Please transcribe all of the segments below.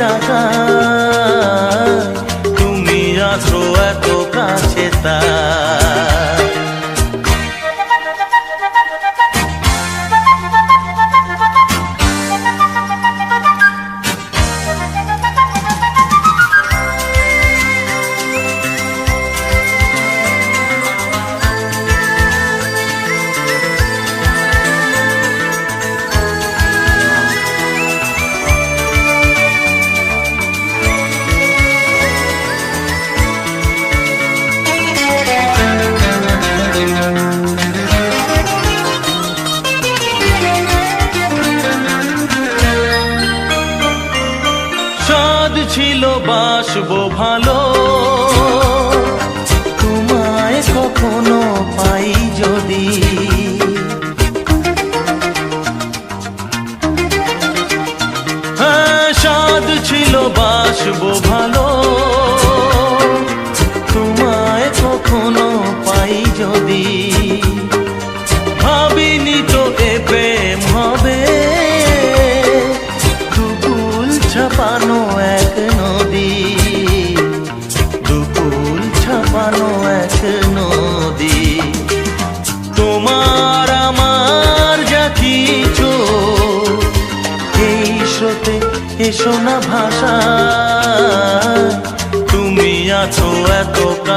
টাকা। তুমি আছো এত কাছে তা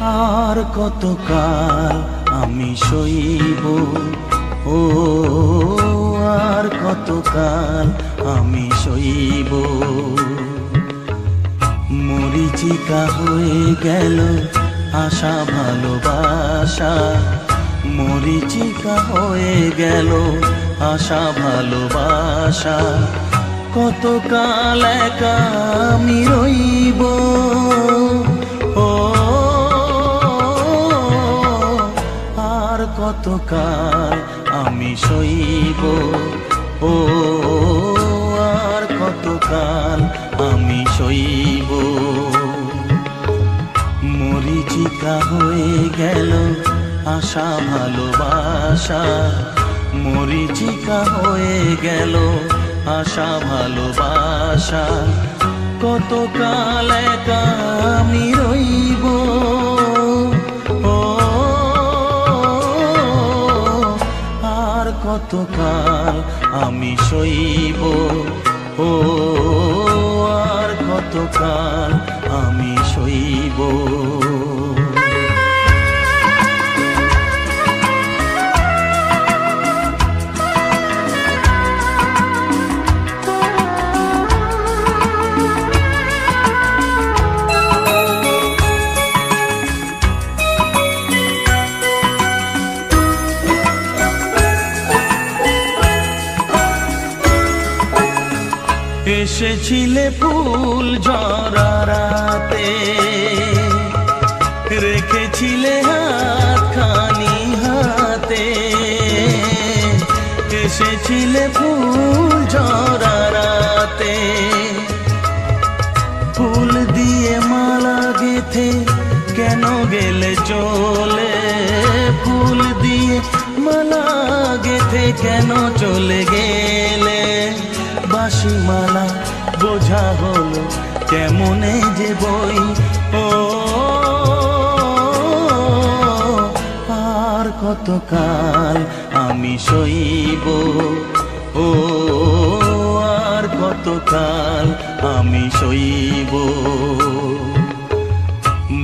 আর কতকাল আমি সইব? ও আর কতকাল আমি সইব? মরিচিকা হয়ে গেল আশা, ভালোবাসা, মরিচিকা হয়ে গেল। আশা, ভালোবাসা, কতকাল একা আমি রইব? ও, আর কতকাল আমি সইব? ও, আর কতকাল আমি সইব? মরিচিকা হয়ে গেল আশা, ভালোবাসা। মরিচিকা হয়ে গেল আশা, ভালোবাসা। কতকাল একা আমি রইব? ও, আর কতকাল আমি সইব? ও কতকাল আমি সইব। এসেছিলে ফুল জরারাতে রেখেছিলে হাত খানি হাতে। এসেছিলে ফুল জরারাতে ফুল দিয়ে মালা গেথে কেন গেলে চলে? ফুল দিয়ে মালা গেথে কেন চলে গেলে? বাসি মালা বোঝা হলো কেমনে যে বই। ও, আর কতকাল আমি সইব? ও, আর কতকাল আমি সইব?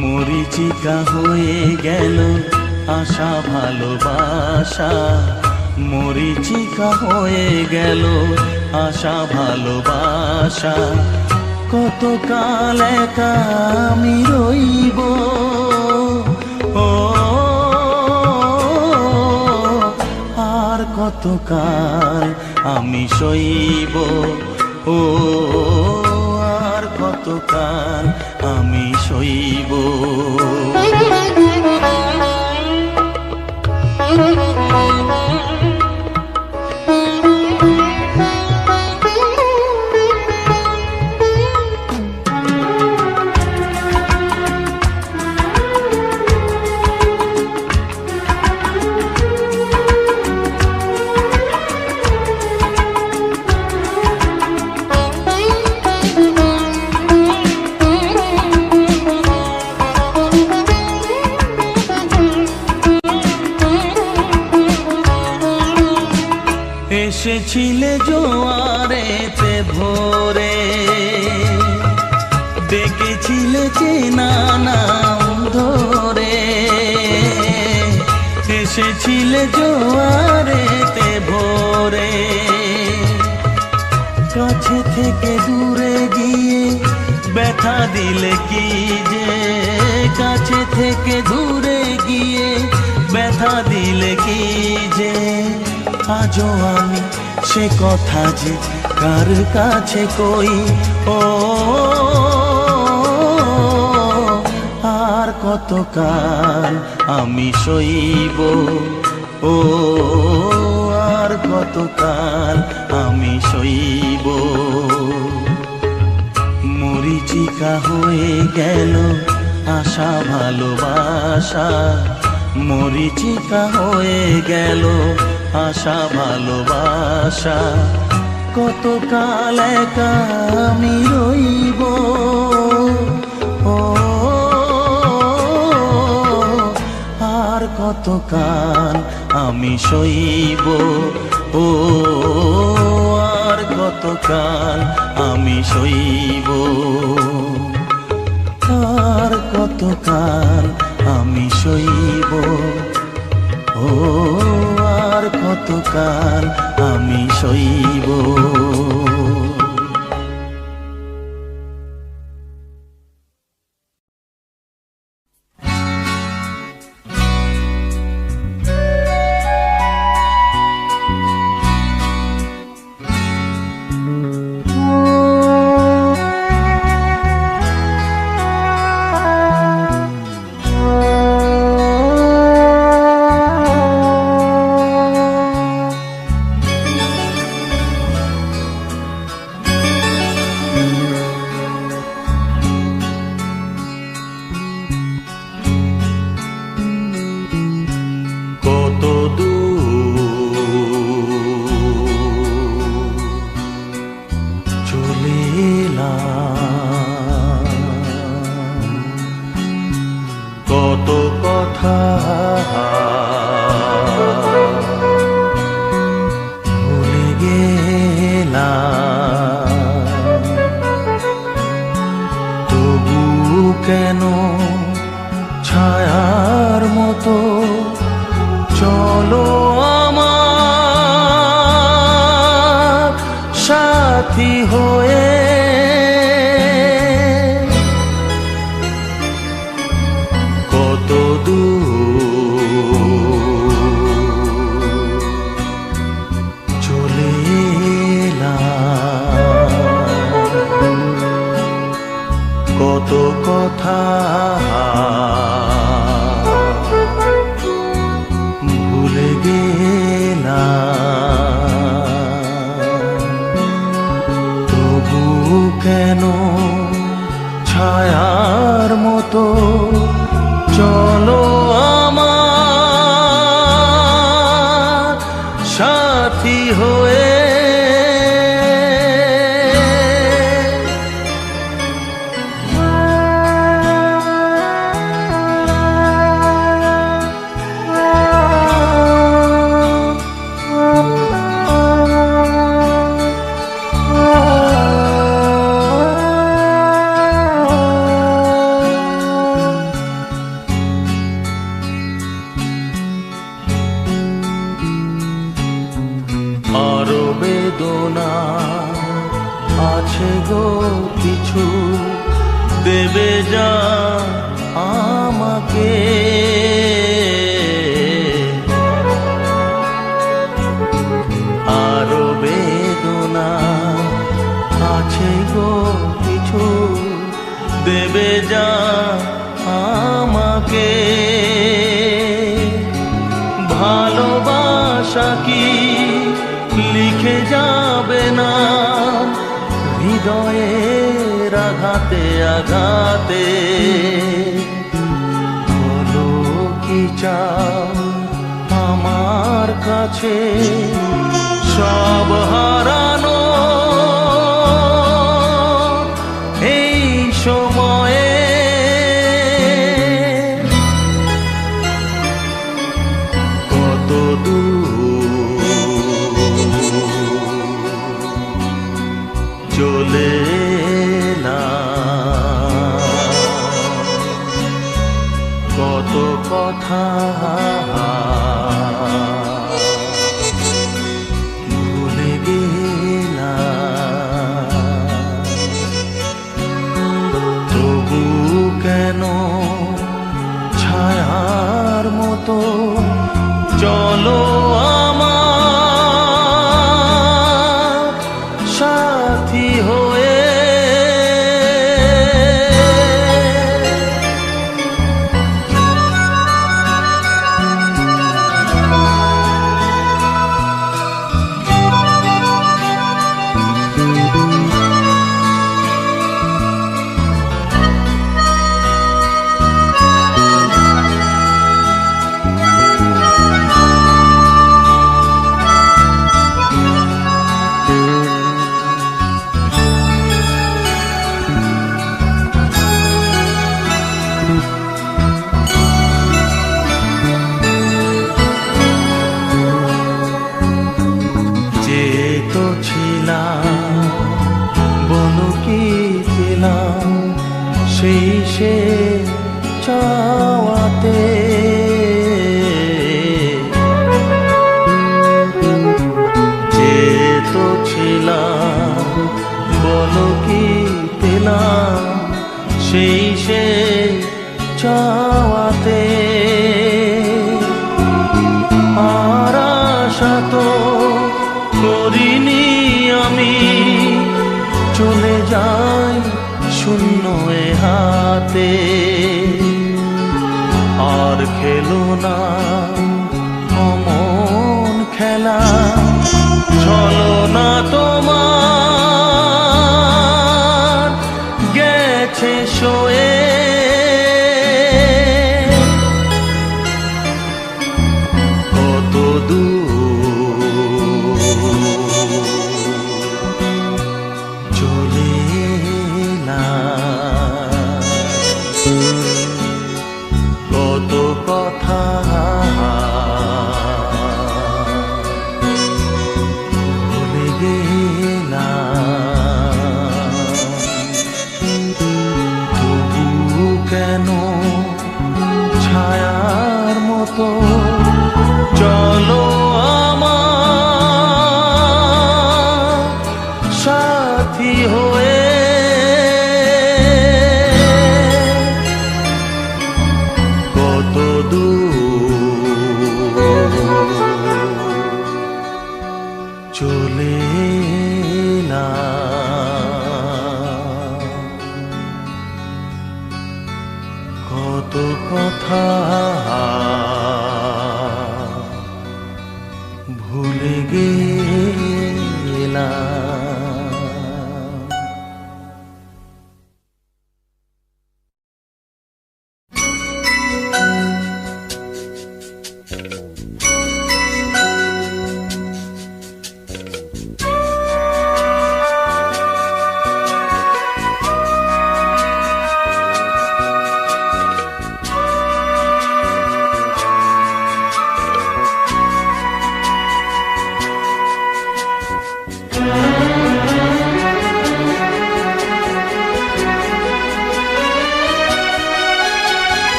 মরিচিকা হয়ে গেল আশা ভালোবাসা। মরিচিকা হয়ে গেল আশা, ভালোবাসা। কতকাল একা আমি রইব? ও, আর কতকাল আমি সইব? ও, আর কতকাল আমি সইব? এসেছিলে জোয়ারেতে ভোরে। ডেকেছিলে চেনা নাম ধরে এসেছিলে জোয়ারেতে ভোরে। কাছে থেকে দূরে গিয়ে ব্যথা দিলে কি যে? কাছে থেকে দূরে গিয়ে ব্যথা দিলে কি যে? আজও আমি সে কথা যে কার কাছে কই? ও, আর কতকাল আমি সইব? ও, আর কতকাল আমি সইব? মরিচিকা হয়ে গেল আশা, ভালোবাসা। মরিচিকা হয়ে গেল আশা ভালোবাসা। কতকাল একা আমি রইব? ও কতকাল আমি সইব? ও, আর কতকাল আমি সইব? আর কতকাল আমি সইব? ও আর কতকাল আমি সইব। কেন ভালোবাসা কি লিখে যাবে না? হৃদয়ের আঘাতে আঘাতে বলো কি চাও আমার কাছে? সব হারানো সেই সে চা খেলো না। কথা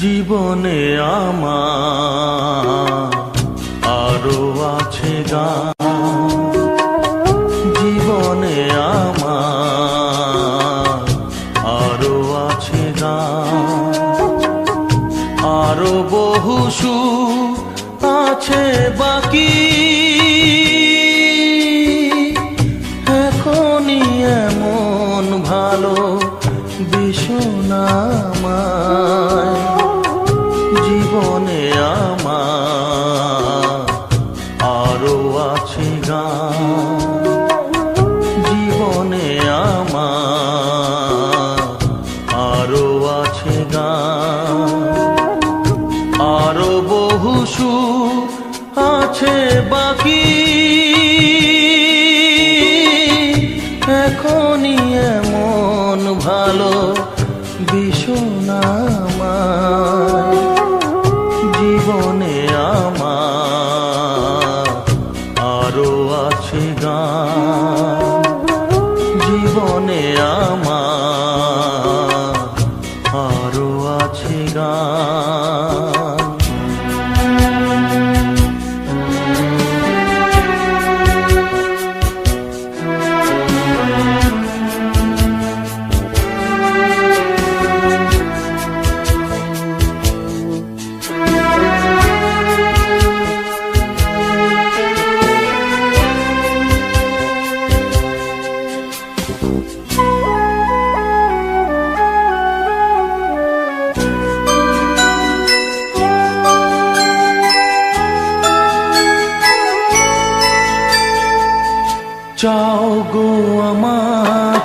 জীবনে আমার আরও আছে গা বাকি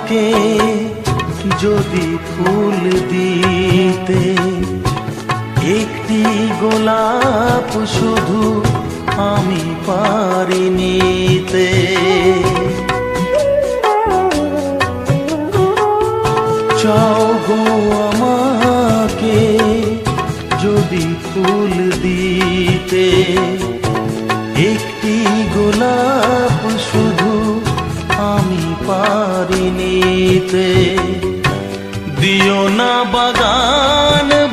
আমাকে যদি ফুল দিতে, একটি গোলাপ শুধু আমি পারিনিতে চাও গো আমাকে যদি ফুল দিতে, একটি গোলাপ শুধু আমি পা নিতে দিও না বাগান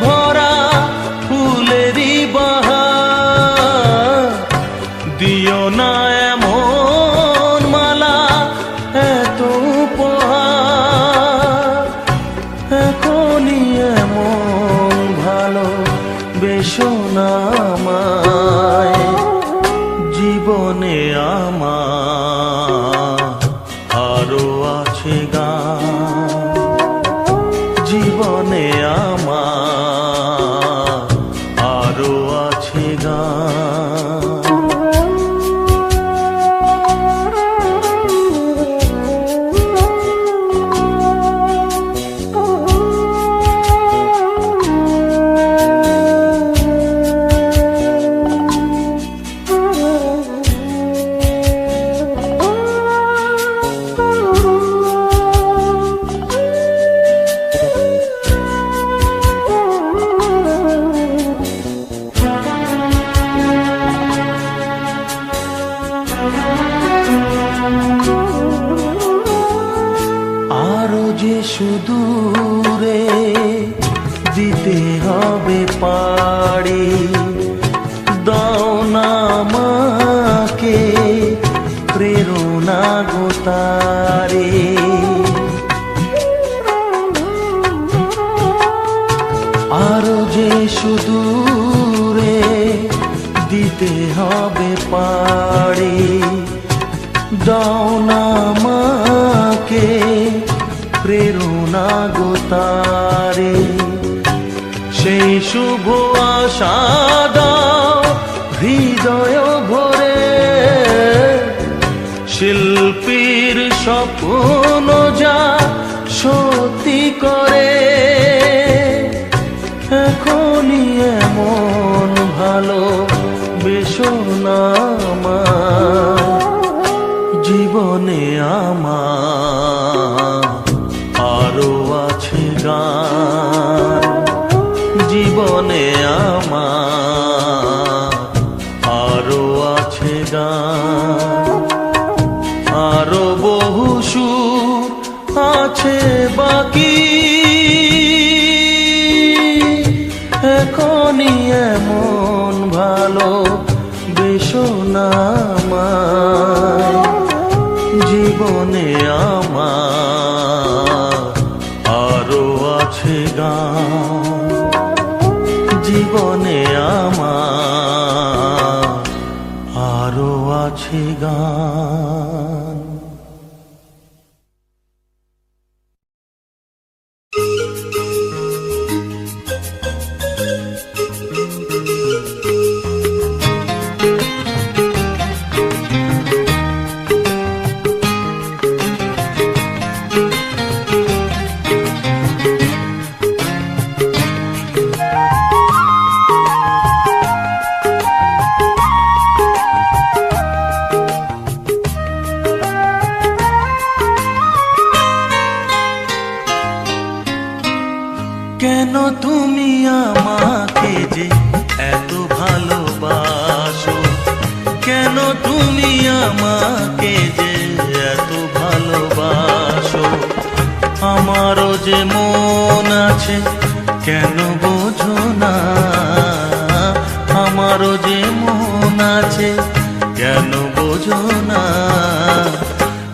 আরও যে সুদূরে দিতে হবে পাড়ি দাও না মাকে প্রেরণা গোতারে গোতারে সেই শুভ আশা হৃদয় ভরে। শিল্পীর স্বপ্ন যা সত্যি করে, এখনই এমন ভালো বেশনা জীবনে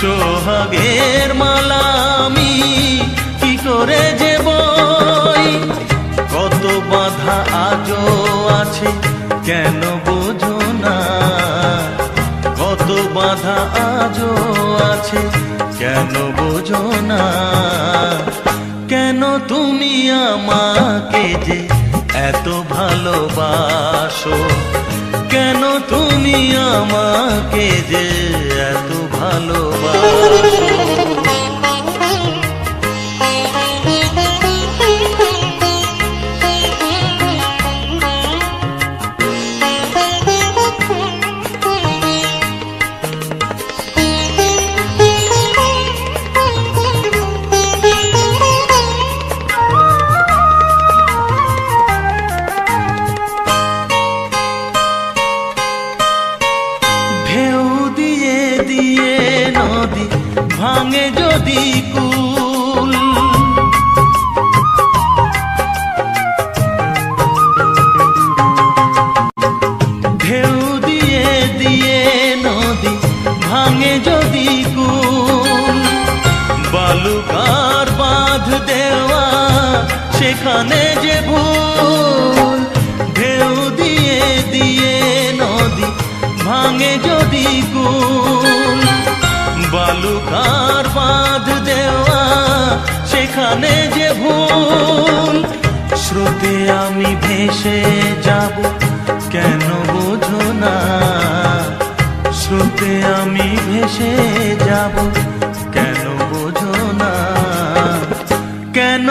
সোহাগের মালা আমি কি করে যে বই? কত বাধা আজও আছে, কেন বোঝো না? কত বাধা আজও আছে, কেন বোঝো না? কেন তুমি আমাকে যে এত ভালোবাসো? কেন তুমি আমাকে যে এত ভালোবাসো।